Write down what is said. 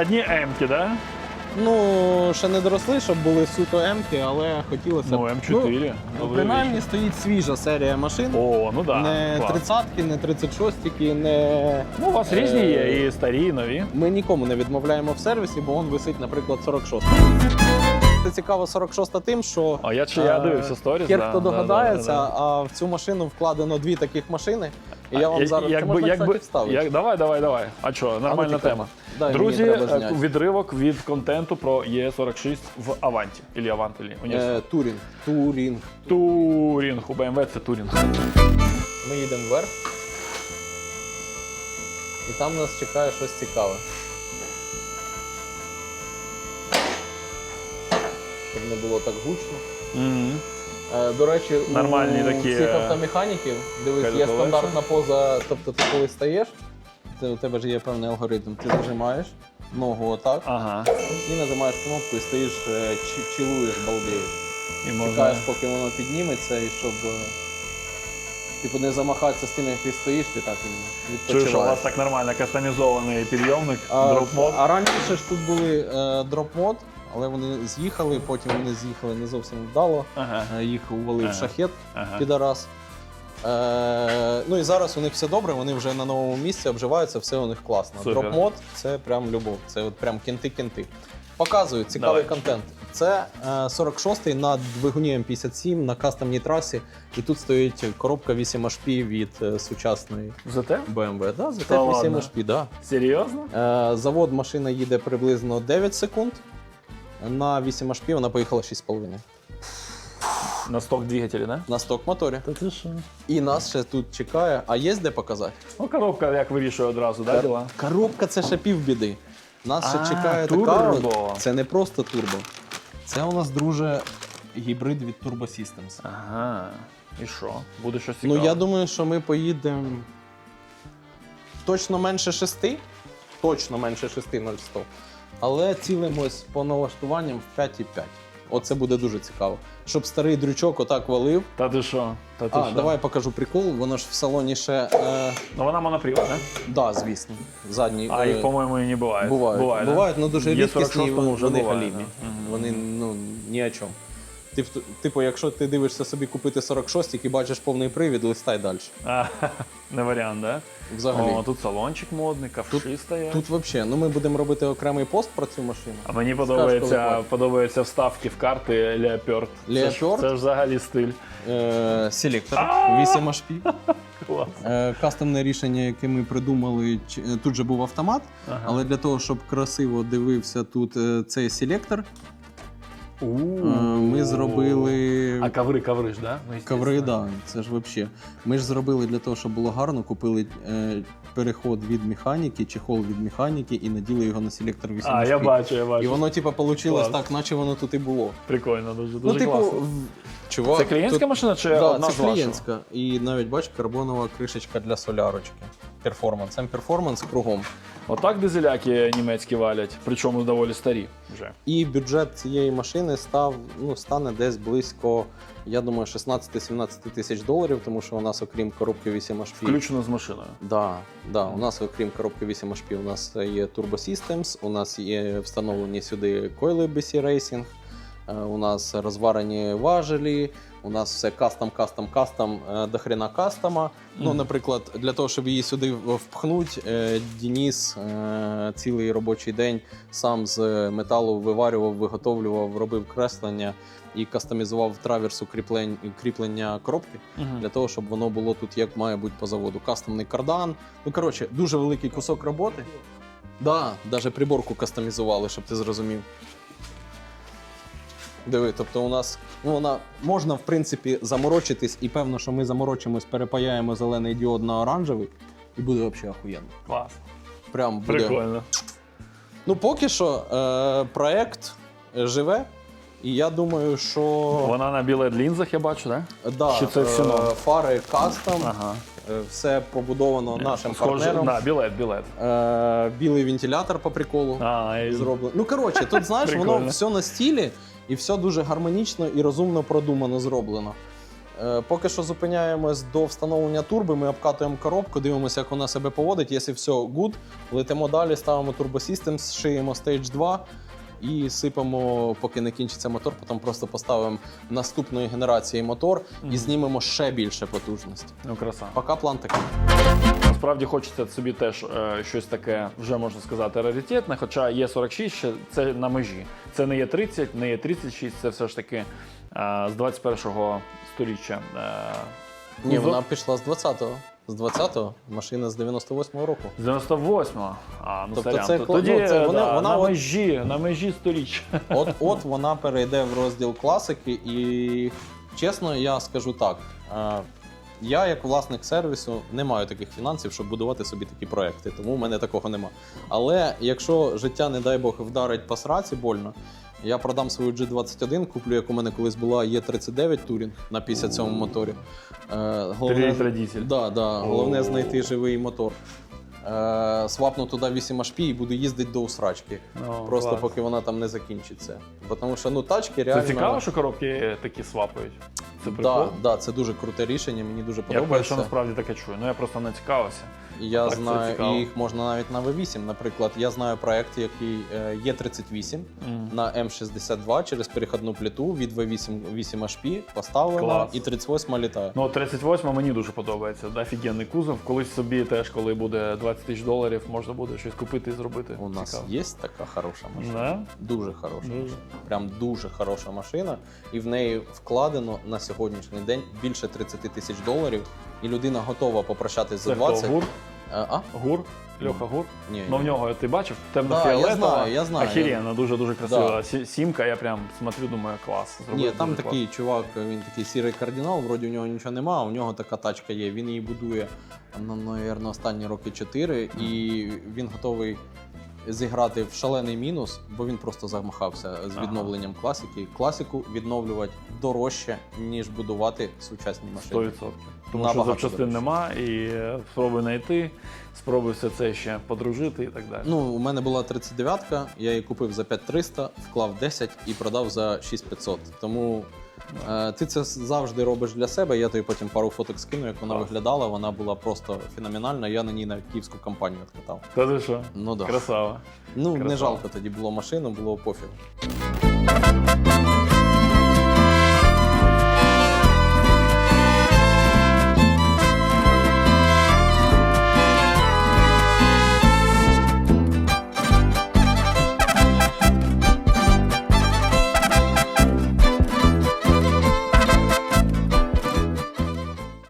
Одні М-ки, да? Ну, ще не доросли, щоб були суто М-ки, але хотілося. б. Ну, М4. Ну, новий принаймні стоїть свіжа серія машин. О, ну да. не клас. 30-ки, не 36-ки, не. Ну, у вас різні є, і старі, і нові. Ми нікому не відмовляємо в сервісі, бо он висить, наприклад, 46. Це цікаво 46-та тим, що А я чи я е, дивився сторіс. хер да, хто да, догадається, да, да, да. а в цю машину вкладено дві таких машини. І я вам зараз якби, можна, якби, кстати, вставити. як, давай, давай, давай. А що, нормальна тікай. тема. Дай, Друзі, е, відривок від контенту про Е46 в Аванті. Ілі Авант, ілі Е, Турінг. Турінг. Турінг. У BMW це Турінг. Ми їдемо вверх. І там нас чекає щось цікаве. Щоб не було так гучно. Мгм. Е, До речі, Нормальні у такі, всіх е, автомеханіків, дивись, є стандартна поза, тобто ти коли стаєш, це у тебе ж є певний алгоритм, ти зажимаєш ногу отак Ага. і нажимаєш кнопку і стоїш, е, чи- чилуєш, балдеєш. І можна... Чекаєш, поки воно підніметься, і щоб е, типу не замахатися з тим, як ти стоїш, ти так і Чую, що у відпочиваєш. вас так нормально кастомізований підйомник, А, дроп-мод. а раніше ж тут були е, дроп-мод, але вони з'їхали, потім вони з'їхали не зовсім вдало. Ага. Е, Їх увалив Ага. шахет Ага. підарас. Е, ну і зараз у них все добре, вони вже на новому місці обживаються, все у них класно. Дроп-мод це прям любов, це от прям кінти-кінти. Показую цікавий Давай. контент. Це е, 46-й на двигуні М57 на кастомній трасі. І тут стоїть коробка 8 HP від е, сучасної ЗТ? BMW. Да, за 8 ладно? HP, да. Серйозно? Е, завод машина їде приблизно 9 секунд. На 8 HP вона поїхала 6,5 На сток двигателі, да? на сток моторі. Та ти що? І нас ще тут чекає. А є де показати? Ну, коробка як вирішує одразу, да, діла? Коробка це ще півбіди. Нас ще А, чекає турбо. така. от- Це не просто турбо. Це у нас, друже, гібрид від Turbo Systems. Ага. І що? Буде щось цікаве? Ну я думаю, що ми поїдемо точно менше 6. Точно менше 6,0100. Але цілимось по налаштуванням в 5,5. Оце буде дуже цікаво. Щоб старий дрючок отак валив. Та ти що? Та ти А, що? давай покажу прикол. Воно ж в салоні ще. Е, Ну вона монопривод, да? да, звісно. Задній. А е, їх, по-моєму, і не буває. Бувають. Бувають, да? ну дуже Є рідкісні, 46-му вони, вже вони буває, галімі. да. Вони ну, ні о чому. Тип, типу, якщо ти дивишся собі купити 46 і бачиш повний привід, листай далі. А, не варіант, да? Взагалі. О, тут салончик модний, ковши стоять. Тут взагалі, ну ми будемо робити окремий пост про цю машину. А мені подобається, подобаються вставки в карти Leopard. Це це ж взагалі стиль. Е, селектор 8 HP. Е, кастомне рішення, яке ми придумали, е, тут же був автомат, але для того, щоб красиво дивився тут цей селектор, ми зробили. А коври, коври ж, да? Ну, Коври, да, це ж взагалі. Ми ж зробили для того, щоб було гарно, купили е, переход від механіки, чехол від механіки і наділи його на селектор 8 А, я бачу, я бачу. І воно, типу, вийшло Клас. так, наче воно тут і було. Прикольно, дуже, дуже ну, типу, класно. в- чувак. Це клієнтська тут- машина чи Да, одна це з вашого? клієнтська. І навіть бач, карбонова кришечка для солярочки. Перформанс. Це перформанс кругом. Отак дизеляки німецькі валять, причому доволі старі вже. І бюджет цієї машини став, ну, стане десь близько, я думаю, 16-17 тисяч доларів, тому що у нас, окрім коробки 8 HP, Включено з машиною. Да, да, у нас, окрім коробки 8 HP, у нас є Turbo Systems, у нас є встановлені сюди койли BC Racing, у нас розварені важелі, у нас все кастом, кастом, кастом, е, до хрена кастома. Ну, наприклад, для того, щоб її сюди впхнуть, е, Дініс е, цілий робочий день сам з металу виварював, виготовлював, робив креслення і кастомізував траверсу кріплень, кріплення коробки для того, щоб воно було тут як має бути по заводу. Кастомний кардан. Ну коротше, дуже великий кусок роботи. Да, навіть приборку кастомізували, щоб ти зрозумів. Диви, тобто у нас ну, вона можна в принципі заморочитись, і певно, що ми заморочимось, перепаяємо зелений діод на оранжевий, і буде взагалі охуєнно. Клас. Прям буде. Прикольно. Ну, поки що е, проект живе, і я думаю, що Вона на білет лінзах, я бачу, так? да, Чи це все е, нове? фари кастом, Ага. е, все побудовано нашим Схоже, партнером. Да, білет, білет. Е, білий вентилятор по приколу А, і... зроблено. Ну коротше, тут знаєш, воно Прикольно. все на стілі і все дуже гармонічно і розумно продумано зроблено. Е, Поки що зупиняємось до встановлення турби, ми обкатуємо коробку, дивимося, як вона себе поводить. Якщо все good, летимо далі, ставимо Systems, шиємо Stage 2 і сипемо, поки не кінчиться мотор, потім просто поставимо наступної генерації мотор і знімемо ще більше потужності. Ну, краса. Поки план такий. Насправді хочеться собі теж е, щось таке, вже можна сказати, раритетне, хоча є 46 ще це на межі. Це не є 30, не є 36, це все ж таки е, з 21-го сторіччя. Е, Ні, вона пішла з 20-го. З 20-го, машина з 98-го року. З 98-го. А, ну Тобто сорян. це То- Тоді ну, це е, вона- да, вона на от- межі, на межі сторіччя. От, от вона перейде в розділ класики, і чесно, я скажу так. Я, як власник сервісу, не маю таких фінансів, щоб будувати собі такі проекти, тому в мене такого нема. Але якщо життя, не дай Бог, вдарить по сраці больно, я продам свою G21, куплю, як у мене колись була Є39 Touring на 57 моторі. Е, Три. Да, да, головне знайти живий мотор. Е, свапну туди 8 HP і буду їздити до усрачки. Ну, Просто клас. поки вона там не закінчиться. Тому що ну тачки Це цікаво, що коробки такі свапають. Це прикол. да, да, це дуже круте рішення, мені дуже Я подобається. перше насправді таке чую. Ну я просто не цікавився. Я Так, це знаю, цікаво. і їх можна навіть на V8. Наприклад, я знаю проект, який е, є 38 Мгм. на М62 через перехідну плиту від V8 8 HP поставлена Клас. і 38 літає. Ну, 38 мені дуже подобається. Да, Офігенний кузов. Колись собі теж, коли буде 20 тисяч доларів, можна буде щось купити і зробити. У нас Цікаво. є така хороша машина. Да? Дуже хороша. Дуже. Прям дуже хороша машина, і в неї вкладено на сьогоднішній день більше 30 тисяч доларів, і людина готова попрощатись за Це 20. Гур? Е, А? Гур? Льоха Гур? Ні, Ну в нього ти бачив? Темно-фіолетова. я знаю, я знаю. Охеренно, дуже-дуже красива. Да. Сімка, я прям смотрю, думаю, клас. Зробив Ні, там дуже такий чувак, він такий сірий кардинал, вроді у нього нічого нема, а у нього така тачка є. Він її будує, ну, напевно, останні роки 4, і він готовий зіграти в шалений мінус, бо він просто замахався з Ага. відновленням класики. Класику відновлювати дорожче, ніж будувати сучасні машини. 100%. Тому Набагато що запчастин дорожче. нема, і е, спробуй знайти, спробуй все це ще подружити і так далі. Ну, у мене була 39-ка, я її купив за 5300, вклав 10 і продав за 6500. Тому е, ти це завжди робиш для себе. Я тобі потім пару фоток скину, як вона виглядала. Вона була просто феноменальна. Я на ній навіть київську компанію відкатав. Та ти що? Ну да. Красава. Ну не красава. жалко тоді було машину, було пофіг.